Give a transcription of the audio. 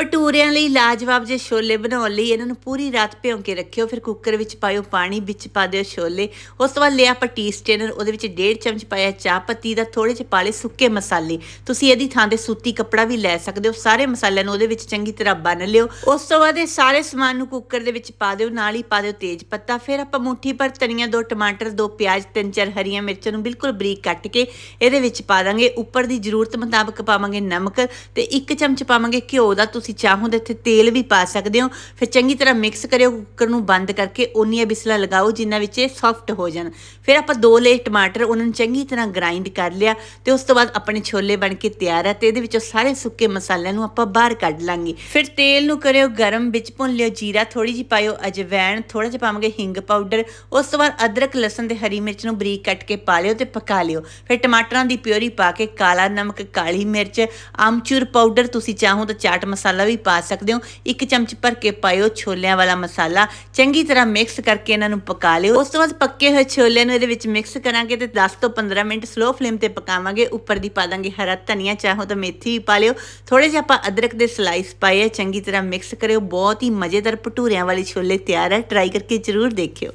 ਭਟੂਰਿਆਂ ਲਈ ਲਾਜਵਾਬ ਜੇ ਛੋਲੇ ਬਣਾਉਣ ਲਈ ਇਹਨਾਂ ਨੂੰ ਪੂਰੀ ਰਾਤ ਭਿਉਂ ਕੇ ਰੱਖਿਓ, ਫਿਰ ਕੁੱਕਰ ਵਿੱਚ ਪਾਇਓ ਪਾਣੀ, ਵਿੱਚ ਪਾ ਦਿਓ ਛੋਲੇ। ਉਸ ਤੋਂ ਬਾਅਦ ਲਿਆ ਪੱਟੀ ਸਟੇਨਰ ਉਹਦੇ ਵਿੱਚ ਡੇਢ ਚਮਚ ਪਾਇਆ ਚਾਹ ਪੱਤੀ ਦਾ ਥੋੜੇ ਜਿਹੇ ਪਾਲੇ ਸੁੱਕੇ ਮਸਾਲੇ। ਤੁਸੀਂ ਇਹਦੀ ਥਾਂ ਤੇ ਸੂਤੀ ਕੱਪੜਾ ਵੀ ਲੈ ਸਕਦੇ ਹੋ, ਸਾਰੇ ਮਸਾਲਿਆਂ ਨੂੰ ਉਹਦੇ ਵਿੱਚ ਚੰਗੀ ਤਰ੍ਹਾਂ ਬੰਨ ਲਿਓ। ਉਸ ਤੋਂ ਬਾਅਦ ਇਹ ਸਾਰੇ ਸਮਾਨ ਨੂੰ ਕੁੱਕਰ ਦੇ ਵਿੱਚ ਪਾ ਦਿਓ, ਨਾਲ ਹੀ ਪਾ ਦਿਓ ਤੇਜ ਪੱਤਾ। ਫਿਰ ਆਪਾਂ ਮੁੱਠੀ ਭਰ ਧਨੀਆ, ਦੋ ਟਮਾਟਰ, ਦੋ ਪਿਆਜ਼, ਤਿੰਨ ਚਾਰ ਹਰੀਆਂ ਮਿਰਚਾਂ ਨੂੰ ਬਿਲਕੁਲ ਬਰੀਕ ਕੱਟ ਕੇ ਇਹਦੇ ਵਿੱਚ ਪਾ ਦਾਂਗੇ। ਉੱਪਰ ਦੀ ਜ਼ਰੂਰਤ ਮੁਤਾਬਕ ਪਾਵਾਂਗੇ ਨਮਕ ਤੇ ਇੱਕ ਚਮਚ ਪਾਵਾਂਗੇ ਘਿਓ ਦਾ। ਤੁਸੀਂ ਤੁਸੀਂ ਚਾਹੋ ਤਾਂ ਇੱਥੇ ਤੇਲ ਵੀ ਪਾ ਸਕਦੇ ਹੋ। ਫਿਰ ਚੰਗੀ ਤਰ੍ਹਾਂ ਮਿਕਸ ਕਰਿਓ ਕੁੱਕਰ ਨੂੰ ਬੰਦ ਕਰਕੇ ਉਨੀਆਂ ਬਿਸਲਾ ਲਗਾਓ ਜਿੰਨਾ ਵਿੱਚ ਇਹ ਸੌਫਟ ਹੋ ਜਾਣ। ਫਿਰ ਆਪਾਂ ਦੋ ਲੇ ਟਮਾਟਰ, ਉਹਨਾਂ ਨੂੰ ਚੰਗੀ ਤਰ੍ਹਾਂ ਗ੍ਰਾਈਂਡ ਕਰ ਲਿਆ ਤੇ ਉਸ ਤੋਂ ਬਾਅਦ ਆਪਣੇ ਛੋਲੇ ਬਣ ਕੇ ਤਿਆਰ ਹੈ ਤੇ ਇਹਦੇ ਵਿੱਚੋਂ ਸਾਰੇ ਸੁੱਕੇ ਮਸਾਲਿਆਂ ਨੂੰ ਆਪਾਂ ਬਾਹਰ ਕੱਢ ਲਾਂਗੇ। ਫਿਰ ਤੇਲ ਨੂੰ ਕਰਿਓ ਗਰਮ, ਵਿੱਚ ਭੁੰਨ ਲਿਓ ਜੀਰਾ ਥੋੜੀ ਜਿਹੀ ਪਾਇਓ ਅਜਵੈਣ ਥੋੜਾ ਜਿਹਾ ਪਾਵਾਂਗੇ ਹਿੰਗ ਪਾਊਡਰ। ਉਸ ਤੋਂ ਬਾਅਦ ਅਦਰਕ, ਲਸਣ ਤੇ ਹਰੀ ਮਿਰਚ ਨੂੰ ਬਰੀਕ ਕੱਟ ਕੇ ਪਾ ਲਿਓ ਤੇ ਪਕਾ ਲਿਓ। ਫਿਰ ਟਮਾਟਰਾਂ ਦੀ ਪਿਓਰੀ ਪਾ ਕੇ ਕਾਲਾ, ਨਮਕ, ਕਾਲੀ ਮਿਰਚ, ਆਮਚੂਰ ਪਾਊਡਰ ਤੁਸੀਂ ਚਾਹੋ ਤਾਂ ਚਾਟ ਮਸਾਲਾ ਵੀ ਪਾ ਸਕਦੇ ਹੋ। ਇੱਕ ਚਮਚ ਭਰ ਕੇ ਪਾਇਓ ਛੋਲਿਆਂ ਵਾਲਾ ਮਸਾਲਾ। ਚੰਗੀ ਤਰ੍ਹਾਂ ਮਿਕਸ ਕਰਕੇ ਇਹਨਾਂ ਨੂੰ ਪਕਾ ਲਿਓ। ਉਸ ਤੋਂ ਬਾਅਦ ਪੱਕੇ ਹੋਏ ਛੋਲਿਆਂ ਨੂੰ ਇਹਦੇ ਵਿੱਚ ਮਿਕਸ ਕਰਾਂਗੇ ਤੇ 10 ਤੋਂ 15 ਮਿੰਟ ਸਲੋ ਫਲੇਮ ਤੇ ਪਕਾਵਾਂਗੇ। ਉੱਪਰ ਦੀ ਪਾ ਦਾਂਗੇ ਹਰਾ ਧਨੀਆ ਚਾਹੋ ਤਾਂ ਮੇਥੀ ਵੀ ਪਾ ਲਿਓ। ਥੋੜੇ ਜਿਹਾ ਆਪਾਂ ਅਦਰਕ ਦੇ ਸਲਾਈਸ ਪਾਏ ਆ, ਚੰਗੀ ਤਰ੍ਹਾਂ ਮਿਕਸ ਕਰਿਓ। ਬਹੁਤ ਹੀ ਮਜ਼ੇਦਾਰ ਭਟੂਰਿਆਂ ਵਾਲੇ ਛੋਲੇ ਤਿਆਰ ਹੈ ਟਰਾਈ ਕਰਕੇ ਜ਼ਰੂਰ ਦੇਖਿਓ।